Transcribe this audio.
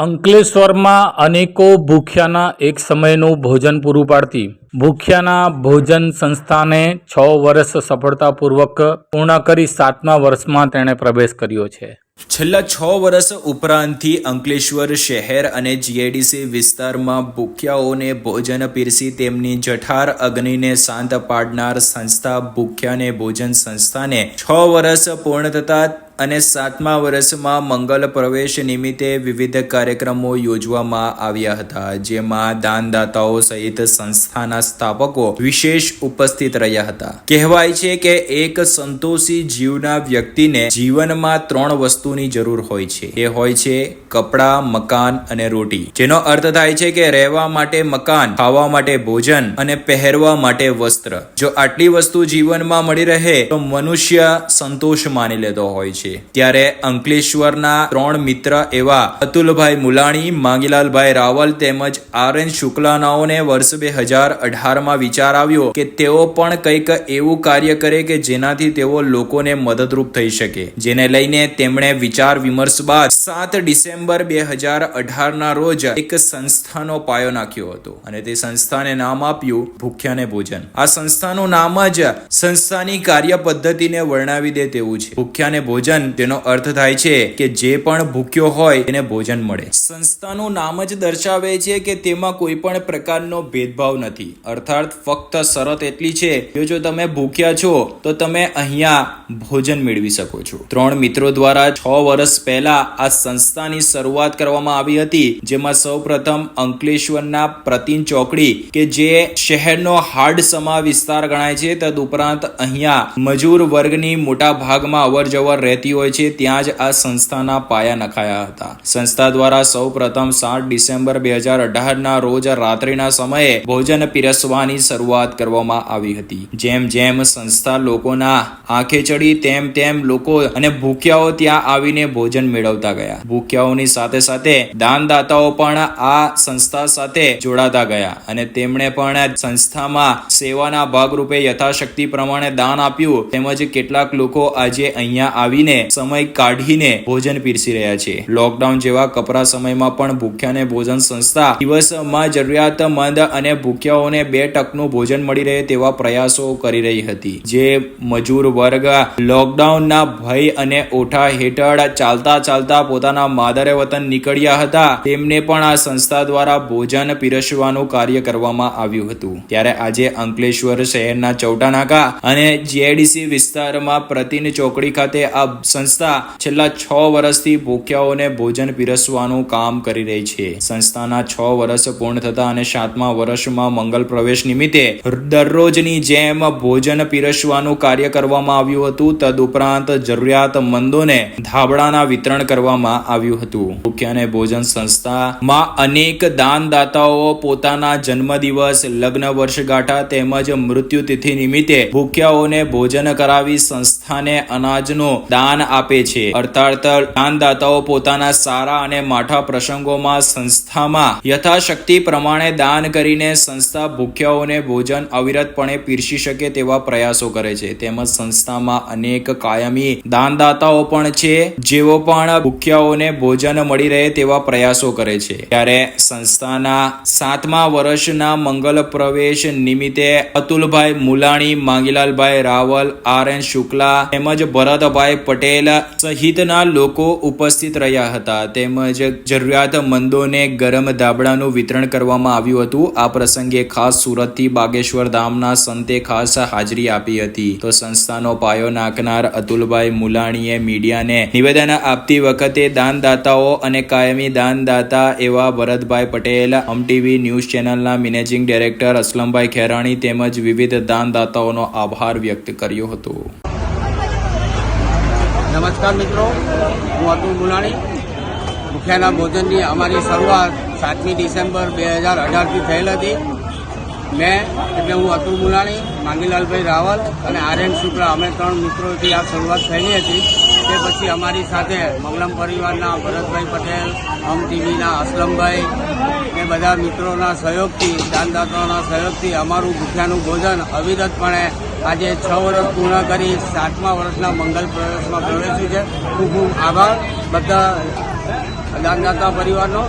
અંકલેશ્વરમાં અનેકો ભૂખ્યાના એક સમયનું ભોજન પૂરું પાડતી. ભૂખ્યાના ભોજન સંસ્થાને છ વર્ષ સફળતાપૂર્વક પૂર્ણ કરી સાતમા વર્ષમાં તેણે પ્રવેશ કર્યો છે. છેલ્લા છ વર્ષ ઉપરાંતથી અંકલેશ્વર શહેર અને જીઆઈડીસી વિસ્તારમાં ભૂખ્યાઓને ભોજન પીરસી તેમની જઠાર અગ્નિને શાંત પાડનાર સંસ્થા ભૂખ્યાને ભોજન સંસ્થાને છ વર્ષ પૂર્ણ થતા અને સાતમા વર્ષમાં મંગલ પ્રવેશ નિમિત્તે વિવિધ કાર્યક્રમો યોજવામાં આવ્યા હતા, જેમાં દાનદાતાઓ સહિત સંસ્થાના સ્થાપકો વિશેષ ઉપસ્થિત રહ્યા હતા. કહેવાય છે કે એક સંતોષી જીવના વ્યક્તિને જીવનમાં ત્રણ વસ્તુની જરૂર હોય છે. એ હોય છે કપડાં, મકાન અને રોટી. જેનો અર્થ થાય છે કે રહેવા માટે મકાન, ખાવા માટે ભોજન અને પહેરવા માટે વસ્ત્ર. જો આટલી વસ્તુ જીવનમાં મળી રહે, તો મનુષ્ય સંતોષ માની લેતો હોય છે. ત્યારે અંકલેશ્વરના ત્રણ મિત્ર એવા અતુલભાઈ મુલાણી, માંગીલાલભાઈ રાવલ તેમજ આર એન શુક્લાનાઓને વર્ષ બે હજાર અઢારમાં વિચાર આવ્યો કે તેઓ પણ કંઈક એવું કાર્ય કરે કે જેનાથી તેઓ લોકોને મદદરૂપ થઈ શકે. જેને લઈને તેમણે વિચાર વિમર્શ બાદ સાત ડિસેમ્બર બે હજાર અઢારના રોજ એક સંસ્થાનો પાયો નાખ્યો હતો અને તે સંસ્થાને નામ આપ્યું ભૂખ્યાને ભોજન. આ સંસ્થાનું નામ જ સંસ્થાની કાર્ય પદ્ધતિને વર્ણવી દે તેવું છે. ભૂખ્યાને ભોજન તેનો અર્થ થાય છે કે જે પણ ભૂખ્યો હોય તેને ભોજન મળે. સંસ્થાનું નામ જ દર્શાવે છે કે તેમાં કોઈ પણ પ્રકારનો ભેદભાવ નથી. અર્થાત, ફક્ત શરત એટલી છે કે જો તમે ભૂખ્યા છો, તો તમે અહીંયા ભોજન મેળવી શકો છો. ત્રણ મિત્રો દ્વારા છ વર્ષ પહેલા આ સંસ્થાની શરૂઆત કરવામાં આવી હતી, જેમાં સૌપ્રથમ અંકલેશ્વરના પ્રતિન ચોકડી, કે જે શહેરનો હાર્ડ સમા વિસ્તાર ગણાય છે, તદુપરાંત અહીંયા મજૂર વર્ગની મોટા ભાગમાં અવર જવર રહેતી હોય છે, ત્યાં જ આ સંસ્થાના પાયા નખાયા હતા. સંસ્થા દ્વારા સૌ પ્રથમ સાત ડિસેમ્બર બે હજાર અઢારના રોજ રાત્રિના સમયે ભોજન પીરસવાની શરૂઆત કરવામાં આવી હતી. જેમ જેમ સંસ્થા લોકોના આંખે ચડી, તેમ તેમ લોકો અને ભૂખ્યાઓ ત્યાં આવીને ભોજન મેળવતા ગયા. ભૂખ્યાઓની સાથે સાથે દાનદાતાઓ પણ આ સંસ્થા સાથે જોડાતા ગયા અને તેમણે પણ સંસ્થામાં સેવાના ભાગરૂપે યથાશક્તિ પ્રમાણે દાન આપ્યું. તેમજ કેટલાક લોકો આજે અહીંયા આવીને સમય કાઢીને ભોજન પીરસી રહ્યા છે. લોકડાઉન જેવા કપરા સમયમાં પણ ભૂખ્યાને ભોજન સંસ્થા દિવસમાં જરૂરિયાતમંદ અને ભૂખ્યાઓને બે ટકનું ભોજન મળી રહે તેવા પ્રયાસો કરી રહી હતી. જે મજૂર વર્ગ લોકડાઉનના ભય અને ઓઠા હેઠળ ચાલતા ચાલતા પોતાના માદરે વતન નીકળ્યા હતા. તેમને પણ આ સંસ્થા દ્વારા ભોજન પીરસવાનું કાર્ય કરવામાં આવ્યું હતું. ત્યારે આજે અંકલેશ્વર શહેરના ચૌટાનાકા અને જીઆઈડીસી વિસ્તારમાં પ્રતિન ચોકડી ખાતે આ સંસ્થા છેલ્લા છ વર્ષથી ભૂખ્યાઓને ભોજન પીરસવાનું કામ કરી રહી છે. સંસ્થાના છ વર્ષ પૂર્ણ થતા અને સાતમા વર્ષમાં મંગલ પ્રવેશ નિમિત્તે દરરોજની જેમ ભોજન પીરસવાનું કાર્ય કરવામાં આવ્યું હતું. તદુપરાંત જરૂરિયાતમંદોને ધાબળાના વિતરણ કરવામાં આવ્યું હતું. ભૂખ્યાને ભોજન સંસ્થામાં અનેક દાનદાતાઓ પોતાના જન્મદિવસ, લગ્ન વર્ષગાંઠા તેમજ મૃત્યુતિથિ નિમિત્તે ભૂખ્યાઓને ભોજન કરાવી સંસ્થાને અનાજનો દાન આપે છે. અર્થાત દાનદાતાઓ પોતાના સારા અને માઠા પ્રસંગોમાં સંસ્થામાં યથાશક્તિ પ્રમાણે દાન કરીને સંસ્થા ભૂખ્યાઓને ભોજન અવિરતપણે પીરસી શકે તેવા પ્રયાસો કરે છે. તેમજ સંસ્થામાં અનેક કાયમી દાનદાતાઓ પણ છે, જેઓ પણ ભૂખ્યાઓને ભોજન મળી રહે તેવા પ્રયાસો કરે છે. ત્યારે સંસ્થાના સાતમા વર્ષના મંગલ પ્રવેશ નિમિત્તે અતુલભાઈ મુલાણી, માંગીલાલભાઈ રાવલ, આર એન શુક્લા તેમજ ભરતભાઈ પટેલ સહિતના લોકો ઉપસ્થિત રહ્યા હતા. તેમજ જરૂરિયાતમંદોને ગરમ ધાબળાનું વિતરણ કરવામાં આવ્યું હતું. આ પ્રસંગે ખાસ સુરતથી બાગેશ્વર ધામના સંતે ખાસ હાજરી આપી હતી. તો સંસ્થાનો પાયો નાખનાર અતુલભાઈ મુલાણીએ મીડિયાને નિવેદન આપતી વખતે દાનદાતાઓ અને કાયમી દાનદાતા એવા ભરતભાઈ પટેલ, અમ ટીવી ન્યૂઝ ચેનલના મેનેજિંગ ડાયરેક્ટર અસલમભાઈ ખેરાણી તેમજ વિવિધ દાનદાતાઓનો આભાર વ્યક્ત કર્યો હતો. નમસ્કાર મિત્રો, હું અતુલ ગુલાણી. ભૂખ્યાના ભોજનની અમારી શરૂઆત સાતમી ડિસેમ્બર બે હજાર અઢારથી થયેલ હતી. મેં, એટલે હું અતુલ ગુલાણી, માંગીલાલભાઈ રાવલ અને આર્યન શુક્લા, અમે ત્રણ મિત્રોથી આ શરૂઆત થયેલી હતી. તે પછી અમારી સાથે મંગલમ પરિવારના ભરતભાઈ પટેલ અમ ટીવીના અસલમભાઈ, એ બધા મિત્રોના સહયોગથી, દાનદાતાઓના સહયોગથી અમારું ભૂખ્યાનું ભોજન અવિરતપણે આજે છ વર્ષ પૂર્ણ કરી સાતમા વર્ષના મંગલ પ્રવેશમાં પ્રવેશ્યું છે. ખૂબ ખૂબ આભાર. બધા દાનદાતા પરિવારનો.